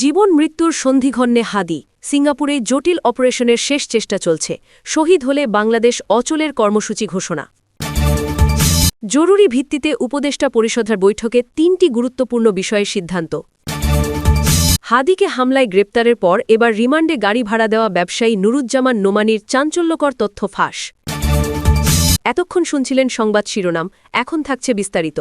জীবন মৃত্যুর সন্ধিঘণ্যে হাদি, সিঙ্গাপুরে জটিল অপারেশনের শেষ চেষ্টা চলছে, শহীদ হলে বাংলাদেশ অচলের কর্মসূচি ঘোষণা। জরুরি ভিত্তিতে উপদেষ্টা পরিষদের বৈঠকে তিনটি গুরুত্বপূর্ণ বিষয়ের সিদ্ধান্ত। হাদিকে হামলায় গ্রেপ্তারের পর এবার রিমান্ডে গাড়ি ভাড়া দেওয়া ব্যবসায়ী নুরুজ্জামান নোমানির চাঞ্চল্যকর তথ্য ফাঁস। এতক্ষণ শুনছিলেন সংবাদ শিরোনাম, এখন থাকছে বিস্তারিত।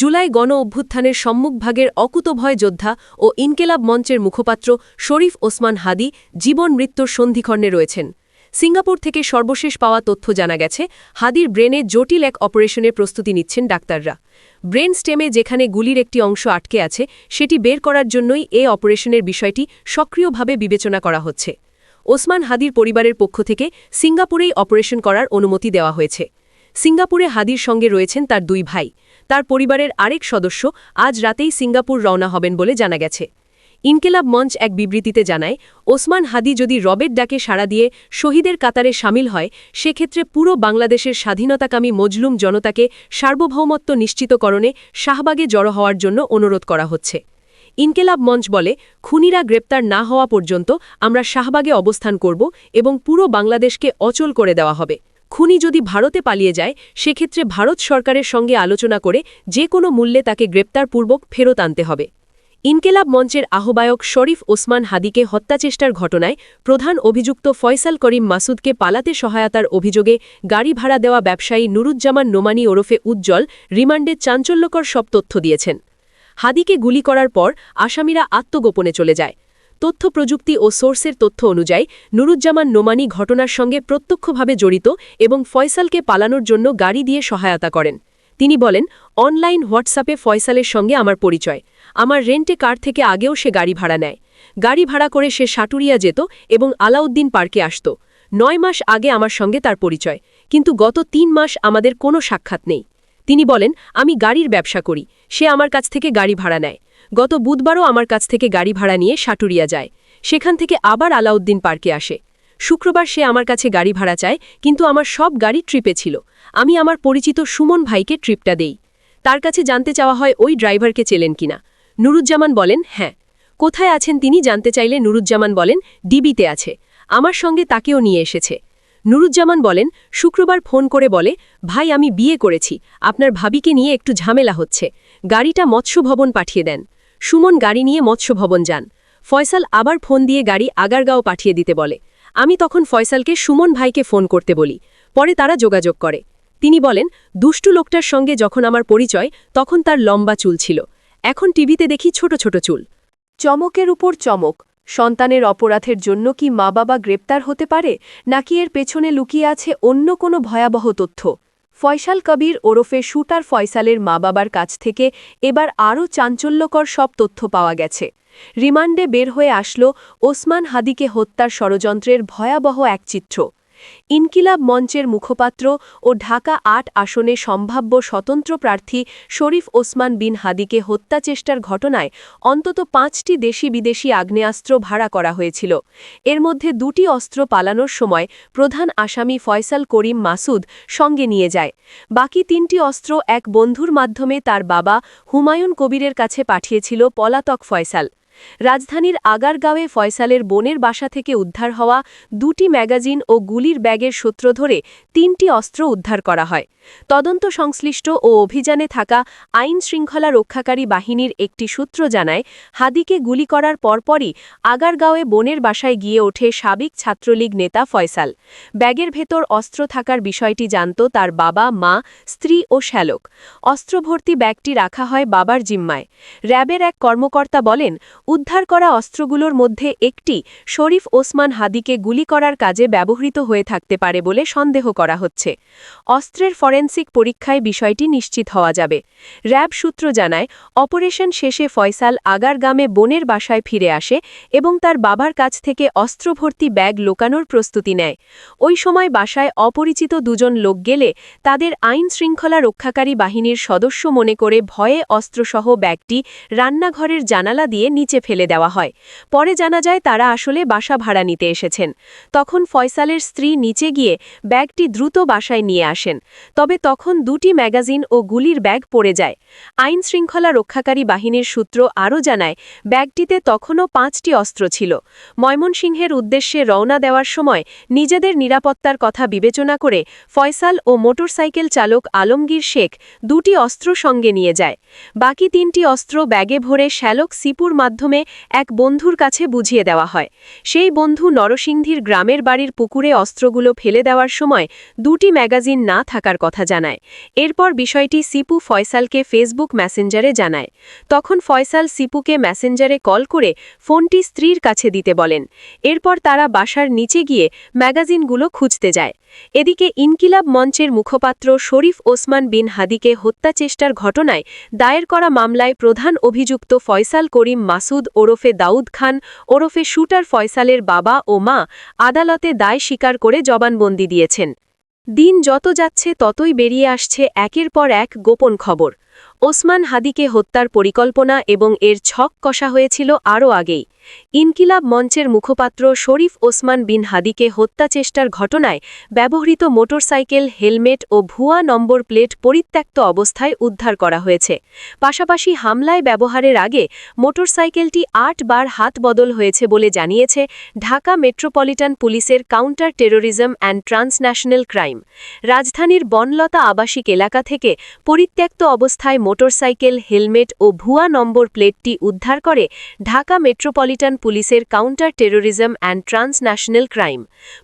জুলাই গণ অভ্যুত্থানের সম্মুখভাগের অকুতভয় যোদ্ধা ও ইনকেলাব মঞ্চের মুখপাত্র শরীফ ওসমান হাদি জীবন মৃত্যুর সন্ধিখণ্ডে রয়েছেন। সিঙ্গাপুর থেকে সর্বশেষ পাওয়া তথ্য জানা গেছে, হাদির ব্রেনে জটিল এক অপারেশনের প্রস্তুতি নিচ্ছেন ডাক্তাররা। ব্রেন স্টেমে যেখানে গুলির একটি অংশ আটকে আছে, সেটি বের করার জন্যই এ অপারেশনের বিষয়টি সক্রিয়ভাবে বিবেচনা করা হচ্ছে। ওসমান হাদির পরিবারের পক্ষ থেকে সিঙ্গাপুরেই অপারেশন করার অনুমতি দেওয়া হয়েছে। সিঙ্গাপুরে হাদির সঙ্গে রয়েছেন তার দুই ভাই। তার পরিবারের আরেক সদস্য আজ রাতেই সিঙ্গাপুর রওনা হবেন বলে জানা গেছে। ইনকেলাব মঞ্চ এক বিবৃতিতে জানায়, ওসমান হাদি যদি রবের ডাকে সাড়া দিয়ে শহীদের কাতারে সামিল হয়, সেক্ষেত্রে পুরো বাংলাদেশের স্বাধীনতাকামী মজলুম জনতাকে সার্বভৌমত্ব নিশ্চিতকরণে শাহবাগে জড়ো হওয়ার জন্য অনুরোধ করা হচ্ছে। ইনকেলাব মঞ্চ বলে, খুনিরা গ্রেপ্তার না হওয়া পর্যন্ত আমরা শাহবাগে অবস্থান করব এবং পুরো বাংলাদেশকে অচল করে দেওয়া হবে। খুনি যদি ভারতে পালিয়ে যায়, সেক্ষেত্রে ভারত সরকারের সঙ্গে আলোচনা করে যে কোনো মূল্যে তাকে গ্রেপ্তারপূর্বক ফেরত আনতে হবে। ইনকেলাব মঞ্চের আহ্বায়ক শরীফ ওসমান হাদিকে হত্যাচেষ্টার ঘটনায় প্রধান অভিযুক্ত ফয়সাল করিম মাসুদকে পালাতে সহায়তার অভিযোগে গাড়ি ভাড়া দেওয়া ব্যবসায়ী নুরুজ্জামান নোমানি ওরফে উজ্জ্বল রিমান্ডে চাঞ্চল্যকর সব তথ্য দিয়েছেন। হাদিকে গুলি করার পর আসামিরা আত্মগোপনে চলে যায়। তথ্য প্রযুক্তি ও সোর্সের তথ্য অনুযায়ী, নুরুজ্জামান নোমানি ঘটনার সঙ্গে প্রত্যক্ষভাবে জড়িত এবং ফয়সালকে পালানোর জন্য গাড়ি দিয়ে সহায়তা করেন। তিনি বলেন, অনলাইন হোয়াটসঅ্যাপে ফয়সালের সঙ্গে আমার পরিচয়। আমার রেন্টে কার থেকে আগেও সে গাড়ি ভাড়া নেয়। গাড়ি ভাড়া করে সে সাটুরিয়া যেত এবং আলাউদ্দিন পার্কে আসত। নয় মাস আগে আমার সঙ্গে তার পরিচয়। কিন্তু গত তিন মাস আমাদের কোনো সাক্ষাৎ নেই। তিনি বলেন, আমি গাড়ির ব্যবসা করি। সে আমার কাছ থেকে গাড়ি ভাড়া নেয়। গত বুধবারও আমার কাছ থেকে গাড়ি ভাড়া নিয়ে সাটুরিয়া যায়। সেখান থেকে আবার আলাউদ্দিন পার্কে আসে। শুক্রবার সে আমার কাছে গাড়ি ভাড়া চায়, কিন্তু আমার সব গাড়ি ট্রিপে ছিল। আমি আমার পরিচিত সুমন ভাইকে ট্রিপটা দেই। তার কাছে জানতে চাওয়া হয়, ওই ড্রাইভারকে চেলেন কিনা? নুরুজ্জামান বলেন হ্যাঁ। কোথায় আছেন তিনি জানতে চাইলে নুরুজ্জামান বলেন, ডিবিতে আছে। আমার সঙ্গে তাকেও নিয়ে এসেছে। নুরুজ্জামান বলেন, শুক্রবার ফোন করে বলে, ভাই, আমি বিয়ে করেছি, আপনার ভাবিকে নিয়ে একটু ঝামেলা হচ্ছে, গাড়িটা মৎস্য ভবন পাঠিয়ে দেন। সুমন গাড়ি নিয়ে মৎস্য ভবন যান। ফয়সাল আবার ফোন দিয়ে গাড়ি আগারগাঁও পাঠিয়ে দিতে বলে। আমি তখন ফয়সালকে সুমন ভাইকে ফোন করতে বলি, পরে তারা যোগাযোগ করে। তিনি বলেন, দুষ্টু লোকটার সঙ্গে যখন আমার পরিচয়, তখন তার লম্বা চুল ছিল। এখন টিভিতে দেখি ছোট ছোট চুল। চমকের উপর চমক। সন্তানের অপরাধের জন্য কি মা বাবা গ্রেপ্তার হতে পারে, নাকি এর পেছনে লুকিয়ে আছে অন্য কোনো ভয়াবহ তথ্য? ফয়সাল কবির ওরফে শুটার ফয়সালের মা বাবার কাছ থেকে এবার আরও চাঞ্চল্যকর সব তথ্য পাওয়া গেছে। রিমান্ডে বের হয়ে আসলো ওসমান হাদিকে হত্যার ষড়যন্ত্রের ভয়াবহ এক চিত্র। ইনকিলাব মঞ্চের মুখপাত্র ও ঢাকা আট আসনে সম্ভাব্য স্বতন্ত্র প্রার্থী শরীফ ওসমান বিন হাদিকে হত্যাচেষ্টার ঘটনায় অন্তত পাঁচটি দেশি বিদেশি আগ্নেয়াস্ত্র ভাড়া করা হয়েছিল। এর মধ্যে দুটি অস্ত্র পালানোর সময় প্রধান আসামি ফয়সাল করিম মাসুদ সঙ্গে নিয়ে যায়। বাকি তিনটি অস্ত্র এক বন্ধুর মাধ্যমে তার বাবা হুমায়ুন কবিরের কাছে পাঠিয়েছিল পলাতক ফয়সাল। রাজধানীর আগারগাঁওয়ে ফয়সালের বোনের বাসা থেকে উদ্ধার হওয়া দুটি ম্যাগাজিন ও গুলির ব্যাগের সূত্র ধরে তিনটি অস্ত্র উদ্ধার করা হয়। তদন্ত সংশ্লিষ্ট ও অভিযানে থাকা আইন শৃঙ্খলা রক্ষাকারী বাহিনীর একটি সূত্র জানায়, হাদিকে গুলি করার পরপরই আগারগাঁওয়ে বোনের বাসায় গিয়ে ওঠে সাবেক ছাত্রলীগ নেতা ফয়সাল। ব্যাগের ভেতর অস্ত্র থাকার বিষয়টি জানত তার বাবা, মা, স্ত্রী ও শ্যালক। অস্ত্রভর্তি ব্যাগটি রাখা হয় বাবার জিম্মায়। র্যাবের এক কর্মকর্তা বলেন, উদ্ধার করা অস্ত্রগুলোর মধ্যে একটি শরীফ ওসমান হাদিকে গুলি করার কাজে ব্যবহৃত হয়ে থাকতে পারে বলে সন্দেহ করা হচ্ছে। অস্ত্রের ফরেন্সিক পরীক্ষায় বিষয়টি নিশ্চিত হওয়া যাবে। র্যাব সূত্র জানায়, অপারেশন শেষে ফয়সাল আগারগামে বোনের বাসায় ফিরে আসে এবং তার বাবার কাছ থেকে অস্ত্রভর্তি ব্যাগ লোকানোর প্রস্তুতি নেয়। ওই সময় বাসায় অপরিচিত দুজন লোক গেলে তাদের আইন শৃঙ্খলা রক্ষাকারী বাহিনীর সদস্য মনে করে ভয়ে অস্ত্রসহ ব্যাগটি রান্নাঘরের জানালা দিয়ে নিচে ফেলে দেওয়া হয়। পরে জানা যায়, তারা আসলে বাসা ভাড়া নিতে এসেছেন। তখন ফয়সালের স্ত্রী নিচে গিয়ে ব্যাগটি দ্রুত বাসায় নিয়ে আসেন। তবে তখন দুটি ম্যাগাজিন ও গুলির ব্যাগ পড়ে যায়। আইন শৃঙ্খলা রক্ষাকারী বাহিনীর সূত্র আরও জানায়, ব্যাগটিতে তখনও পাঁচটি অস্ত্র ছিল। ময়মনসিংহের উদ্দেশ্যে রওনা দেওয়ার সময় নিজেদের নিরাপত্তার কথা বিবেচনা করে ফয়সাল ও মোটরসাইকেল চালক আলমগীর শেখ দুটি অস্ত্র সঙ্গে নিয়ে যায়। বাকি তিনটি অস্ত্র ব্যাগে ভরে শ্যালক সিপুর মাধ্যমে এক বন্ধুর কাছে বুঝিয়ে দেওয়া হয়। সেই বন্ধু নরসিংদীর গ্রামের বাড়ির পুকুরে অস্ত্রগুলো ফেলে দেওয়ার সময় দুটি ম্যাগাজিন না থাকার কথা জানায়। এরপর বিষয়টি সিপু ফয়সালকে ফেসবুক মেসেঞ্জারে জানায়। তখন ফয়সাল সিপুকে মেসেঞ্জারে কল করে ফোনটি স্ত্রীর কাছে দিতে বলেন। এরপর তারা বাসার নিচে গিয়ে ম্যাগাজিনগুলো খুঁজতে যায়। এদিকে ইনকিলাব মঞ্চের মুখপাত্র শরীফ ওসমান বিন হাদিকে হত্যা চেষ্টার ঘটনায় দায়ের করা মামলায় প্রধান অভিযুক্ত ফয়সাল করিম মাসুদ ওরফে দাউদ খান, ওরফে শুটার ফয়সালের বাবা ও মা আদালতে দায় স্বীকার করে জবানবন্দি দিয়েছেন। দিন যত যাচ্ছে ততই বেরিয়ে আসছে একের পর এক গোপন খবর। ওসমান হাদিকে হত্যার পরিকল্পনা এবং এর ছক কষা হয়েছিল আরও আগেই। ইনকিলাব মঞ্চের মুখপাত্র শরীফ ওসমান বিন হাদিকে হত্যা চেষ্টার ঘটনায় ব্যবহৃত মোটরসাইকেল, হেলমেট ও ভুয়া নম্বর প্লেট পরিত্যক্ত অবস্থায় উদ্ধার করা হয়েছে। পাশাপাশি হামলায় ব্যবহারের আগে মোটরসাইকেলটি আট বার হাত বদল হয়েছে বলে জানিয়েছে ঢাকা মেট্রোপলিটন পুলিশের counter terrorism and transnational crime. রাজধানীর বনলতা আবাসিক এলাকা থেকে পরিত্যক্ত অবস্থায় মোটরসাইকেল, হেলমেট ও ভুয়া নম্বর প্লেটটি উদ্ধার করে ঢাকা মেট্রোপলিটন পুলিশের counter terrorism and transnational crime.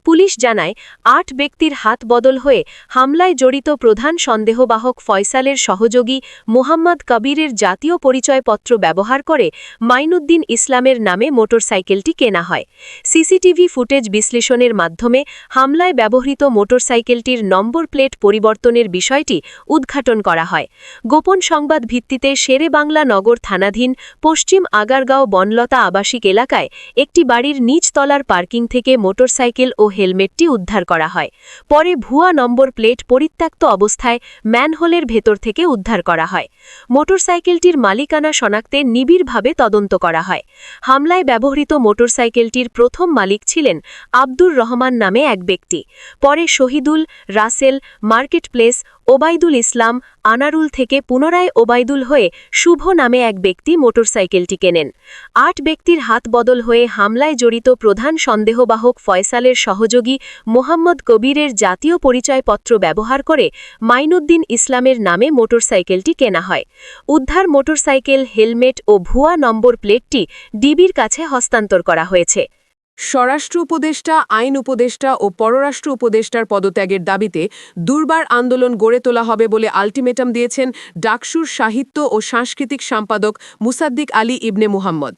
Police জানায়, আট ব্যক্তির হাত বদল হয়ে হামলায় জড়িত প্রধান সন্দেহবাহক ফয়সালের সহযোগী মোহাম্মদ কবিরের জাতীয় পরিচয়পত্র ব্যবহার করে মাইনুদ্দিন ইসলামের নামে মোটরসাইকেলটি কেনা হয়। সিসিটিভি ফুটেজ বিশ্লেষণের মাধ্যমে হামলায় ব্যবহৃত মোটরসাইকেলটির নম্বর প্লেট পরিবর্তনের বিষয়টি উদ্ঘাটন করা হয়। গোপন সংবাদ ভিত্তিতে শেরে বাংলা নগর থানাধীন পশ্চিম আগারগাঁও বনলতা আবাসিক এলাকায় একটি বাড়ির নিচতলার পার্কিং থেকে মোটরসাইকেল ও হেলমেটটি উদ্ধার করা হয়। পরে ভুয়া নম্বর প্লেট পরিত্যক্ত অবস্থায় ম্যানহোলের ভেতর থেকে উদ্ধার করা হয়। মোটরসাইকেলটির মালিকানা শনাক্তে নিবিড়ভাবে তদন্ত করা হয়। হামলায় ব্যবহৃত মোটরসাইকেলটির প্রথম মালিক ছিলেন আব্দুর রহমান নামে এক ব্যক্তি। পরে শহীদুল, রাসেল মার্কেট প্লেস ওবায়দুল ইসলাম আনারুল থেকে পুনরায় ওবায়দুল হয়ে শুভ নামে এক ব্যক্তি মোটরসাইকেলটি কেনেন। আট ব্যক্তির হাত বদল হয়ে হামলায় জড়িত প্রধান সন্দেহবাহক ফয়সালের সহযোগী মোহাম্মদ কবিরের জাতীয় পরিচয়পত্র ব্যবহার করে মাইনুদ্দিন ইসলামের নামে মোটরসাইকেলটি কেনা হয়। উদ্ধার মোটরসাইকেল, হেলমেট ও ভুয়া নম্বর প্লেটটি ডিবির কাছে হস্তান্তর করা হয়েছে। স্বরাষ্ট্র উপদেষ্টা, আইন উপদেষ্টা ও পররাষ্ট্র উপদেষ্টার পদত্যাগের দাবিতে দুর্বার আন্দোলন গড়ে তোলা হবে বলে আলটিমেটাম দিয়েছেন ডাকসুর সাহিত্য ও সাংস্কৃতিক সম্পাদক মুসাদ্দিক আলী ইবনে মুহাম্মদ।